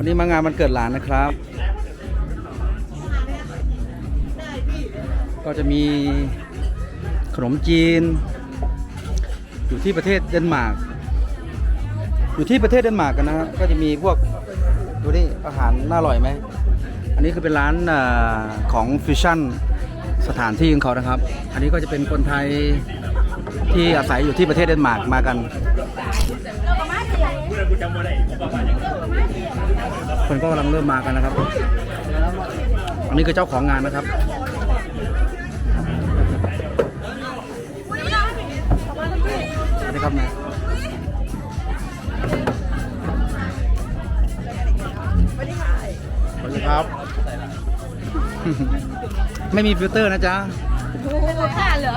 วันนี้มางานมันเกิดหลานนะครับ ก็จะมีขนมจีน อยู่ที่ประเทศเดนมาร์กอยู่ที่ประเทศเดนมาร์กกันนะก็จะมีพวกดูนี่อาหารน่าอร่อยไหม อันนี้คือเป็นร้านอของฟิวชั่นสถานที่ของเขานะครับ อันนี้ก็จะเป็นคนไทยที่อาศัยอยู่ที่ประเทศเดนมาร์กมากัน คนก็กำลังเริ่มมากันนะครับ อันนี้คือเจ้าของงานนะครับสวัสดีครับแม่สวัสดีครับ ไม่มีฟิลเตอร์นะจ๊ะค่ะเหรอ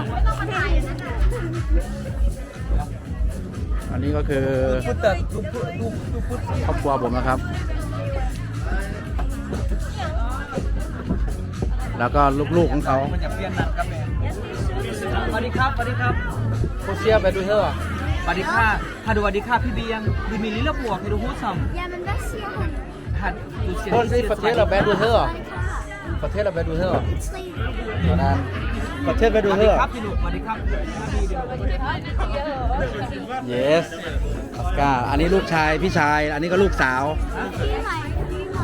อันนี้ก็คือครอบครัวผมนะครับ แล้วก็ลูกๆของเขามันจะเปลี่ยนหนังกับแม่สวัสดีครับสวัสดีครับโคเชียไปดูเถอะสวัสดีค่ะฮัลโหลสวัสดีค่ะพี่เบียงดูมีลิลละบวกให้ดูฮู้ซัม Ja, men vad ser hon? ฮัดดูเสียงคนที่ประเทศเราแบดูเถอะ Ja. ประเทศเราไปดูเถอะ Slay. ตอนนั้นประเทศไปสดูวัสเถดีอะครับพี่ลูกสวัสดีครับ yes ออสการ์อันนี้ลูกชายพี่ชาย อันนี้ก็ลูกสาว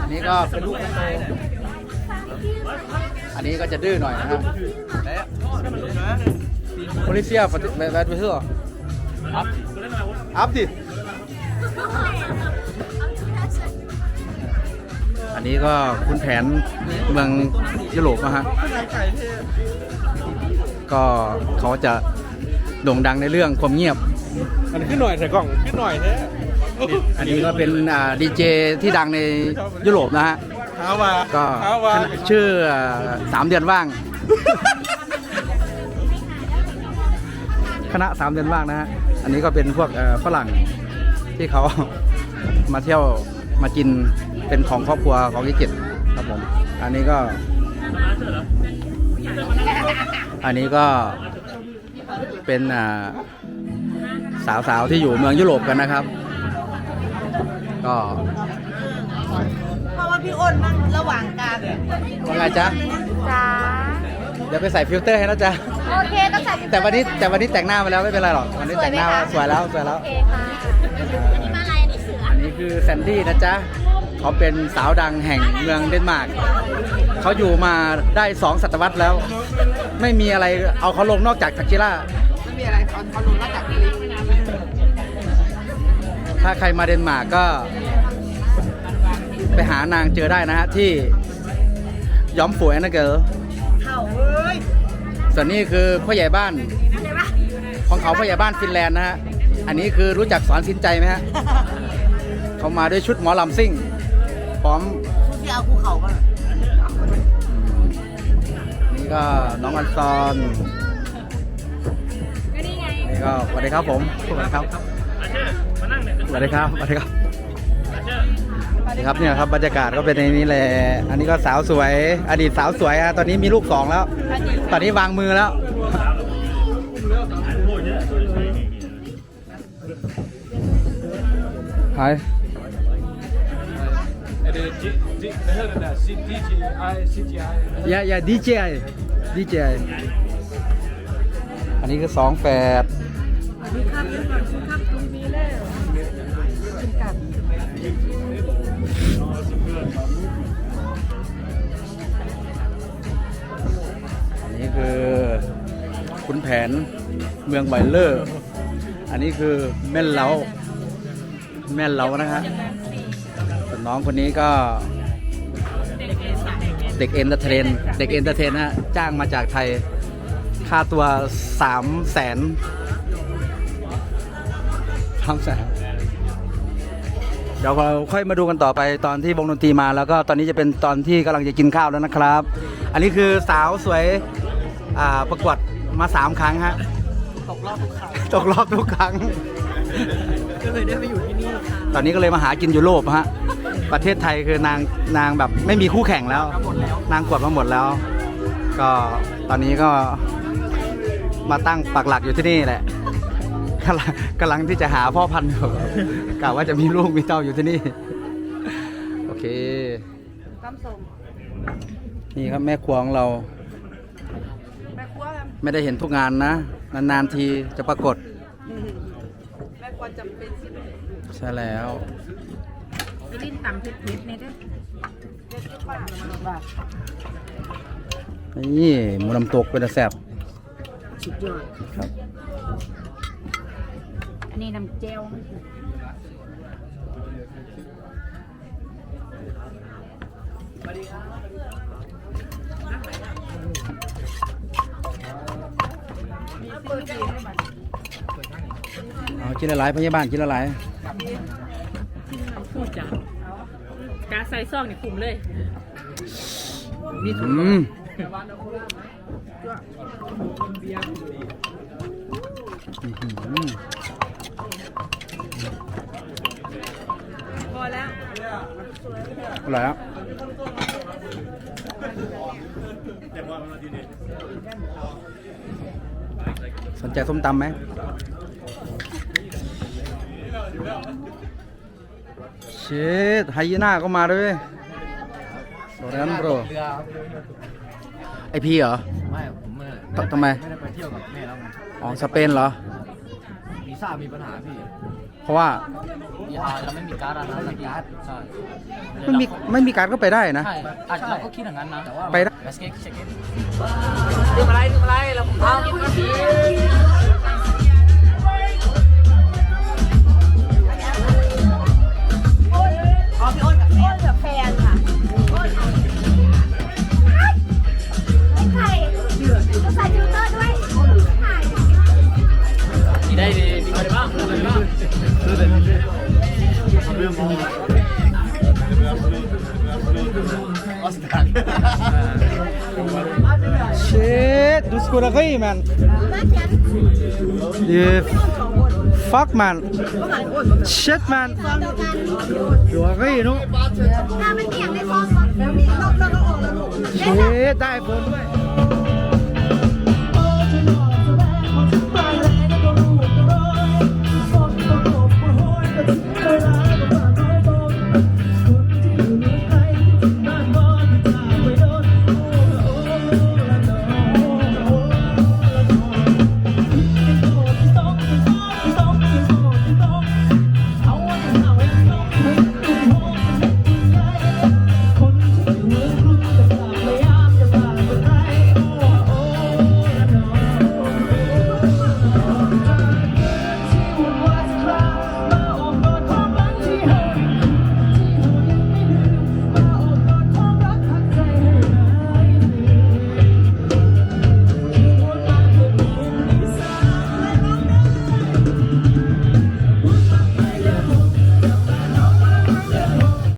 อันนี้ก็เป็นลูกคนโต อันนี้ก็จะดื้อหน่อยนะครับโพลิเซียไปไปดูเถอะอัพอัพดิอันนี้ก็คุณแผนเมืองยุโรปนะฮะก็เขาจะโด่งดังในเรื่องความเงียบ อันนี้ขึ้นหน่อยใส่กล่องขึ้นหน่อยแท้อันนี้ก็เป็นดีเจที่ดังในยุโรปนะฮะ เท้ามาก็เท้ามาชื่ออ่าสามเดือนว่าง คณะสามเดือนว่างนะฮะอันนี้ก็เป็นพวกเอ่อฝรั่งที่เขามาเที่ยวมากินเป็นของครอบครัวของกิจิตครับผมอันนี้ก็ อันนี้ก็เป็นอ่าสาวๆที่อยู่เมืองยุโรปกันนะครับ ก็เพราะว่าพี่อ้นนั่งระหว่างกลางว่าไงจ๊ะ จ้าเดี๋ยวไปใส่ฟิลเตอร์ให้นะจ๊ะ โอเคต้องใส่แต่วันนี้แต่วันนี้แต่งหน้ามาแล้วไม่เป็นไรหรอก วันนี้แต่งหน้ามาสวยแล้วสวยแล้ว โอเคค่ะอันนี้มาอะไรอันนี้เสืออันนี้คือแซนดี้นะจ๊ะ เขาเป็นสาวดังแห่งเมืองเดนมาร์ก เขาอยู่มาได้สองศตวรรษแล้ว ไม่มีอะไรเอาเขาลงนอกจากทักชิล่า ไม่มีอะไรตอนเขาลงแล้วจากลิฟต์ถ้าใครมาเดนมาร์กก็ ไปหานางเจอได้นะฮะที่ย้อมฝวยนะเกอเข่าเอ้ยส่วนนี้คือพ่อใหญ่บ้านของเขาพ่อใหญ่บ้านฟินแลนด์นะฮะ อันนี้คือรู้จักสอนสินใจไหมฮะ เขามาด้วยชุดหมอลำซิ่ง พร้อมที่เอาภูเขามานี่ก็น้องอันซอนนี่ก็สวัสดีครับผมสวัสดีครับสวัสดีครับสวัสดีครับ สวัสดีครับเนี่ยครับบรรยากาศก็เป็นในนี้แหละอันนี้ก็สาวสวย อดีตสาวสวยฮะตอนนี้มีลูกสองแล้ว ตอนนี้วางมือแล้วหายเดี๋ยวจิจิเฮ้ยนะซีดีจีไอซีจีไออย่าอย่าดีเจดีเจอันนี้คือสองแฝด อันนี้คือขุนแผนเมืองไบเลอร์ อันนี้คือแม่นเล้า แม่นเล้านะฮะส่วนน้องคนนี้ก็ เด็กเอ็นเตอร์เทน เด็กเอ็นเตอร์เทนนะฮะจ้างมาจากไทย ค่าตัวสามแสนสามแสน เดี๋ยวเราค่อยมาดูกันต่อไปตอนที่วงดนตรีมาแล้วก็ตอนนี้จะเป็นตอนที่กำลังจะกินข้าวแล้วนะครับ อันนี้คือสาวสวยอ่าประกวดมาสามครั้งฮะตกรอบทุกครั้งตกรอบทุกครั้ง ก็เลยได้มาอยู่ที่นี่ค่ะตอนนี้ก็เลยมาหากินยุโรปฮะ ประเทศไทยคือนางนางแบบไม่มีคู่แข่งแล้วหมดแล้วนางกวดมาหมดแล้ว ก็ตอนนี้ก็มาตั้งปักหลักอยู่ที่นี่แหละ กำลังกำลังที่จะหาพ่อพันธุ์อยู่กะว่าจะมีลูกมีเต้าอยู่ที่นี่ โอเคต้มส้มนี่ครับแม่ครัวของเรา แม่ครัวกันไม่ได้เห็นทุกงานนะ นานๆทีจะปรากฏ แม่ครัวจำเป็นสิใช่แล้วไปลิ้นตำเผ็ดๆนี่เด้อเด็ดป้าว่านี่หมูน้ำตกเป็นตาแซ่บสุดยอดครับอั นนี้น้ำเจลเอากินอะไรพยาบาลกินอะไรพูดจ้ะการใส่ซองนี่คุมเลยอืมอืม พอแล้ว อร่อยแล้วสนใจส้มตำไหมเชดไฮยีน่าก็มาด้วยโซเรนโบรเรือไอพีเหรอ ไม่ผมไม่ททำไม ไม่ได้ไปเที่ยวกับแม่แล้วไงอ๋อ สเปนเหรอ วีซ่ามีปัญหาพี่ เพราะว่า ยาเราไม่มีการ์ดนะไม่มีการ์ดใช่ไม่มีไม่มีการดก็ไปได้นะ ใช่อาจจะเราก็คิดอย่างนั้นนะแต่ว่าไปได้ไปสเก็ตเช็คเก็ตดื่มอะไรดื่มอะไรเราผมเอากินม บแล้วก็ออกแล้วลูกเชดได้ผลด้วย